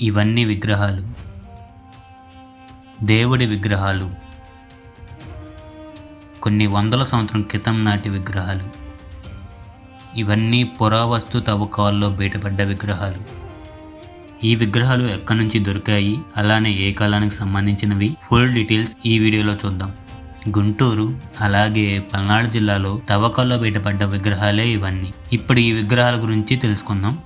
ఇవన్నీ విగ్రహాలు. దేవుడి విగ్రహాలు. కొన్ని వందల సంవత్సరం క్రితం నాటి విగ్రహాలు. ఇవన్నీ పురావస్తు తవ్వకాల్లో బయటపడ్డ విగ్రహాలు. ఈ విగ్రహాలు ఎక్కడి నుంచి దొరికాయి? అలానే ఏ కాలానికి సంబంధించినవి? ఫుల్ డీటెయిల్స్ ఈ వీడియోలో చూద్దాం. గుంటూరు అలాగే పల్నాడు జిల్లాలో తవ్వకాల్లో బయటపడ్డ విగ్రహాలే ఇవన్నీ. ఇప్పుడు ఈ విగ్రహాల గురించి తెలుసుకుందాం.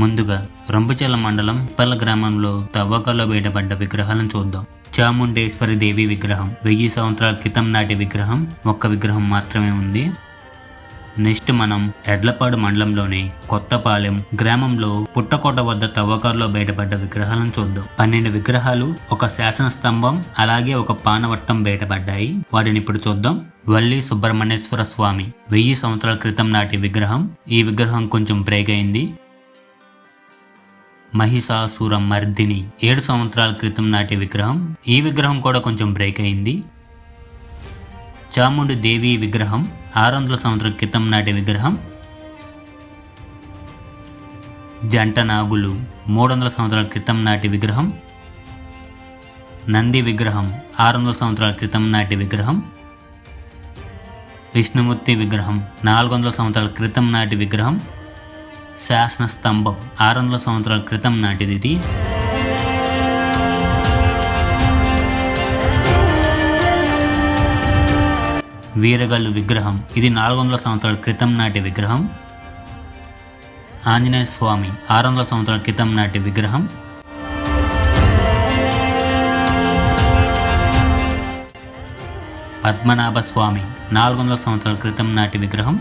ముందుగా రొంపచెల మండలం పల్ల గ్రామంలో తవ్వకాల్లో బయటపడ్డ విగ్రహాలను చూద్దాం. చాముండేశ్వరి దేవి విగ్రహం వెయ్యి సంవత్సరాల క్రితం నాటి విగ్రహం ఒక్క విగ్రహం మాత్రమే ఉంది. నెక్స్ట్ మనం ఎడ్లపాడు మండలంలోని కొత్తపాలెం గ్రామంలో పుట్టకోట వద్ద తవ్వకారులో బయటపడ్డ విగ్రహాలను చూద్దాం. పన్నెండు విగ్రహాలు ఒక శాసన స్తంభం అలాగే ఒక పానవట్టం బయటపడ్డాయి వాటిని ఇప్పుడు చూద్దాం. వల్లి సుబ్రహ్మణ్యేశ్వర స్వామి వెయ్యి సంవత్సరాల క్రితం నాటి విగ్రహం. ఈ విగ్రహం కొంచెం బ్రేక్ అయింది. మహిషాసుర మర్దిని ఏడు సంవత్సరాల క్రితం నాటి విగ్రహం. ఈ విగ్రహం కూడా కొంచెం బ్రేక్ అయింది. చాముండి దేవి విగ్రహం ఆరు వందల సంవత్సరాల క్రితం నాటి విగ్రహం. జంట నాగులు మూడు వందల సంవత్సరాల క్రితం నాటి విగ్రహం. నంది విగ్రహం ఆరు వందల సంవత్సరాల క్రితం నాటి విగ్రహం. విష్ణుమూర్తి విగ్రహం నాలుగు వందల సంవత్సరాల క్రితం నాటి విగ్రహం. శాసనస్తంభం ఆరు వందల సంవత్సరాల క్రితం నాటిది ఇది. వీరగల్లు విగ్రహం. ఇది నాలుగు వందల సంవత్సరాల క్రితం నాటి విగ్రహం. ఆంజనేయ స్వామి ఆరు వందల సంవత్సరాల క్రితం నాటి విగ్రహం. పద్మనాభ స్వామి నాలుగు వందల సంవత్సరాల క్రితం నాటి విగ్రహం.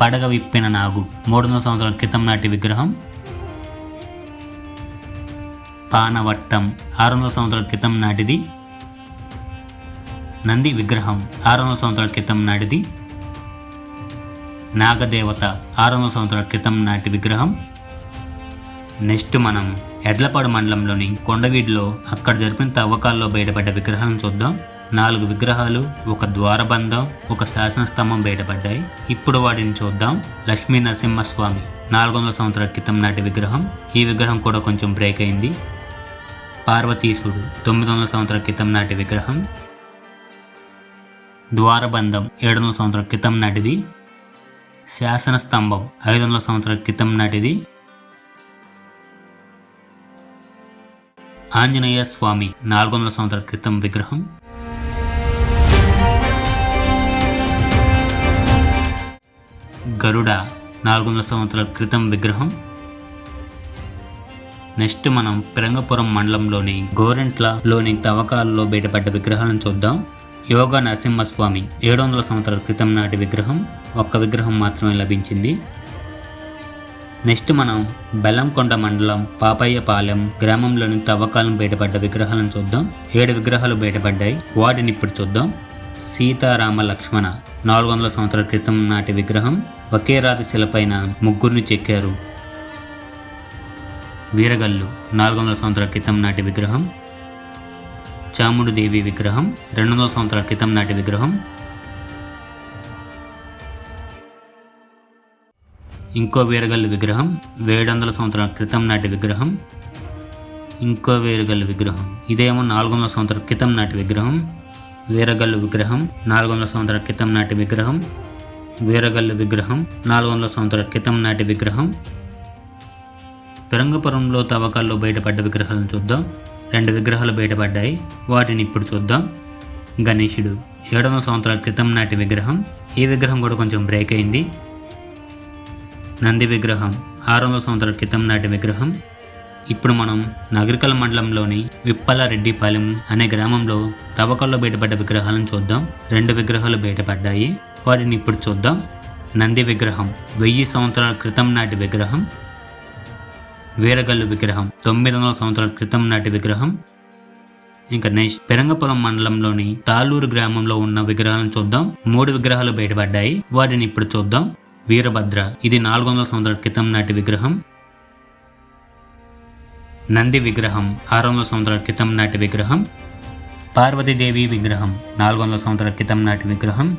పడగ విప్పిన నాగు. మూడు వందల సంవత్సరాల క్రితం నాటి విగ్రహం. పానవట్టం. ఆరు వందల సంవత్సరాల క్రితం నాటిది. నంది విగ్రహం. ఆరు వందల సంవత్సరాల క్రితం నాటిది. నాగదేవత. ఆరు వందల సంవత్సరాల క్రితం నాటి విగ్రహం. నెక్స్ట్ మనం ఎడ్లపాడు మండలంలోని కొండవీడిలో అక్కడ జరిపిన తవ్వకాల్లో బయటపడ్డ విగ్రహాలను చూద్దాం. నాలుగు విగ్రహాలు ఒక ద్వారబంధం ఒక శాసనస్తంభం బయటపడ్డాయి. ఇప్పుడు వాటిని చూద్దాం. లక్ష్మీ నరసింహస్వామి నాలుగు వందల సంవత్సరాల క్రితం నాటి విగ్రహం. ఈ విగ్రహం కూడా కొంచెం బ్రేక్ అయింది. పార్వతీశుడు తొమ్మిది వందల సంవత్సరాల క్రితం నాటి విగ్రహం. ద్వారబంధం ఏడు వందల సంవత్సరాల క్రితం నాటిది. శాసన స్తంభం ఐదు వందల సంవత్సరాల క్రితం నాటిది. ఆంజనేయ స్వామి నాలుగు వందల సంవత్సరాల క్రితం విగ్రహం. గరుడ నాలుగు వందల సంవత్సరాల క్రితం విగ్రహం. నెక్స్ట్ మనం పిరంగపురం మండలంలోని గోరెంట్లలోని తవ్వకాలలో బయటపడ్డ విగ్రహాలను చూద్దాం. యోగ నరసింహస్వామి ఏడు వందల సంవత్సరాల క్రితం నాటి విగ్రహం. ఒక్క విగ్రహం మాత్రమే లభించింది. నెక్స్ట్ మనం బెల్లంకొండ మండలం పాపయ్యపాలెం గ్రామంలోని తవ్వకాలను బయటపడ్డ విగ్రహాలను చూద్దాం. ఏడు విగ్రహాలు బయటపడ్డాయి. వాటిని ఇప్పుడు చూద్దాం. సీతారామ లక్ష్మణ నాలుగు వందల సంవత్సరాల క్రితం నాటి విగ్రహం ఒకే రాతి శిలపైన ముగ్గురిని చెక్కారు. వీరగల్లు నాలుగు వందల సంవత్సరాల క్రితం నాటి విగ్రహం. చాముండు దేవి విగ్రహం రెండు వందల సంవత్సరాల క్రితం నాటి విగ్రహం. ఇంకో వీరగల్లు విగ్రహం ఏడు వందల సంవత్సరాల క్రితం నాటి విగ్రహం. ఇంకో వీరగల్లు విగ్రహం. ఇదేమో నాలుగు వందల సంవత్సరాల క్రితం నాటి విగ్రహం. వీరగల్లు విగ్రహం నాలుగు వందల సంవత్సరాల క్రితం నాటి విగ్రహం. వీరగల్లు విగ్రహం నాలుగు వందల సంవత్సరాల క్రితం నాటి విగ్రహం. తిరంగపురంలో తవ్వకాల్లో బయటపడ్డ విగ్రహాలను చూద్దాం. రెండు విగ్రహాలు బయటపడ్డాయి. వాటిని ఇప్పుడు చూద్దాం. గణేశుడు ఏడు వందల సంవత్సరాల క్రితం నాటి విగ్రహం. ఈ విగ్రహం కూడా కొంచెం బ్రేక్ అయింది. నంది విగ్రహం ఆరు వందల సంవత్సరాల క్రితం నాటి విగ్రహం. ఇప్పుడు మనం నగరికల్ మండలంలోని విప్పలరెడ్డిపాలెం అనే గ్రామంలో తవకల్లో బయటపడ్డ విగ్రహాలను చూద్దాం. రెండు విగ్రహాలు బయటపడ్డాయి. వాటిని ఇప్పుడు చూద్దాం. నంది విగ్రహం వెయ్యి సంవత్సరాల క్రితం నాటి విగ్రహం. వీరగల్లు విగ్రహం తొమ్మిది వందల సంవత్సరాల క్రితం నాటి విగ్రహం. ఇంకా నెక్స్ట్ పెరంగపురం మండలంలోని తాళూరు గ్రామంలో ఉన్న విగ్రహాలను చూద్దాం. మూడు విగ్రహాలు బయటపడ్డాయి. వాటిని ఇప్పుడు చూద్దాం. వీరభద్ర ఇది నాలుగు వందల సంవత్సరాల క్రితం నాటి విగ్రహం. నంది విగ్రహం ఆరు వందల సంవత్సరాల క్రితం నాటి విగ్రహం పార్వతీదేవి విగ్రహం నాలుగు వందల సంవత్సరాల క్రితం నాటి విగ్రహం.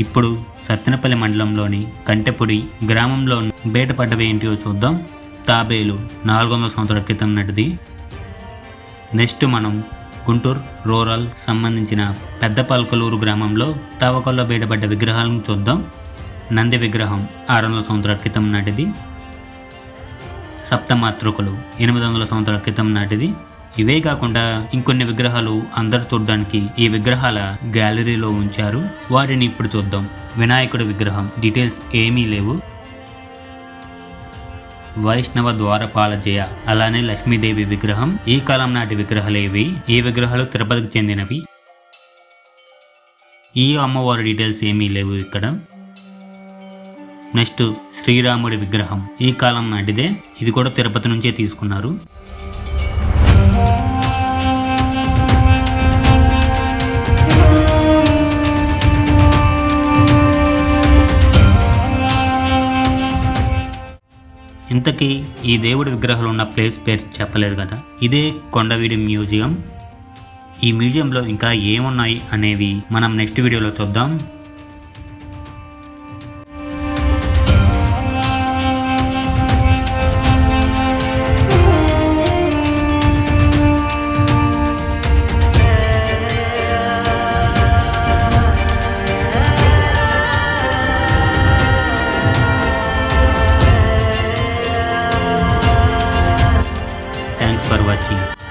ఇప్పుడు సత్తెనపల్లి మండలంలోని కంటెపుడి గ్రామంలో బయటపడ్డవి ఏంటియో చూద్దాం. తాబేలు నాలుగు వందల సంవత్సరాల క్రితం నాటిది. నెక్స్ట్ మనం గుంటూరు రూరల్ సంబంధించిన పెద్ద పల్కలూరు గ్రామంలో తవ్వకల్లో బయటపడ్డ విగ్రహాలను చూద్దాం. నంది విగ్రహం ఆరు వందల సంవత్సరాల క్రితం నాటిది. సప్తమాతృకలు. ఎనిమిది వందల సంవత్సరాల క్రితం నాటిది. ఇవే కాకుండా ఇంకొన్ని విగ్రహాలు అందరు చూడడానికి ఈ విగ్రహాల గ్యాలరీలో ఉంచారు. వాటిని ఇప్పుడు చూద్దాం. వినాయకుడి విగ్రహం. డీటెయిల్స్ ఏమీ లేవు. వైష్ణవ ద్వారపాల జయ అలానే లక్ష్మీదేవి విగ్రహం. ఈ కాలం నాటి విగ్రహాలేవి ఈ విగ్రహాలు తిరుపతికి చెందినవి. ఈ అమ్మవారి డీటెయిల్స్ ఏమీ లేవు ఇక్కడ. నెక్స్ట్ శ్రీరాముడి విగ్రహం. ఈ కాలం నాటిదే ఇది కూడా తిరుపతి నుంచే తీసుకున్నారు. ఇంతకీ ఈ దేవుడి విగ్రహాలు ఉన్న ప్లేస్ పేరు చెప్పలేరు కదా? ఇదే కొండవీడి మ్యూజియం. ఈ మ్యూజియంలో ఇంకా ఏమున్నాయి అనేవి మనం నెక్స్ట్ వీడియోలో చూద్దాం. For watching